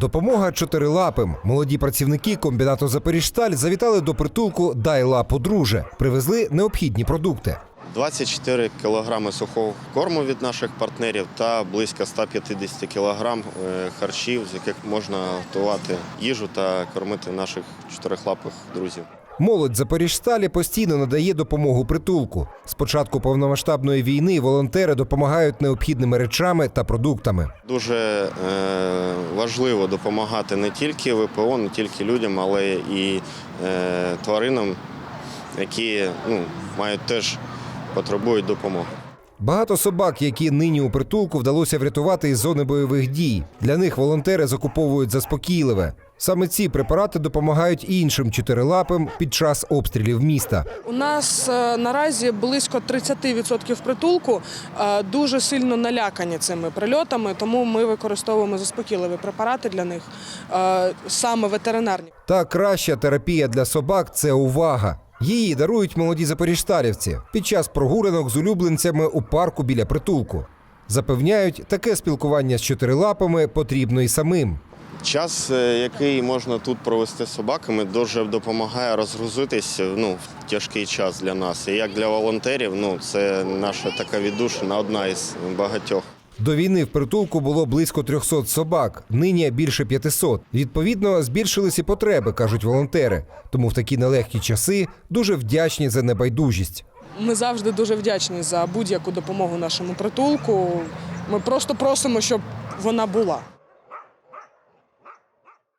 Допомога чотирилапим. Молоді працівники комбінату Запоріжсталь завітали до притулку Дай лапу, друже. Привезли необхідні продукти. 24 кілограми сухого корму від наших партнерів та близько 150 кілограм е, харчів, з яких можна готувати їжу та кормити наших чотирихлапих друзів. Молодь Запоріжсталі постійно надає допомогу притулку. З початку повномасштабної війни волонтери допомагають необхідними речами та продуктами. Дуже е, важливо допомагати не тільки ВПО, не тільки людям, але і е, тваринам, які ну, мають теж потребують допомоги. Багато собак, які нині у притулку вдалося врятувати із зони бойових дій. Для них волонтери закуповують заспокійливе. Саме ці препарати допомагають і іншим чотирилапим під час обстрілів міста. У нас е, наразі близько 30% притулку е, дуже сильно налякані цими прильотами, тому ми використовуємо заспокійливі препарати для них, е, саме ветеринарні. Та краща терапія для собак це увага. Її дарують молоді запоріжсталівці під час прогулянок з улюбленцями у парку біля притулку. Запевняють, таке спілкування з чотирилапами потрібно і самим. Час, е, який можна тут провести з собаками, дуже допомагає розгрузитись ну, в тяжкий час для нас. І як для волонтерів, ну, це наша така віддушина, одна із багатьох. До війни в притулку було близько 300 собак, нині більше 500. Відповідно, збільшились і потреби, кажуть волонтери. Тому в такі нелегкі часи дуже вдячні за небайдужість. Ми завжди дуже вдячні за будь-яку допомогу нашому притулку. Ми просто просимо, щоб вона була.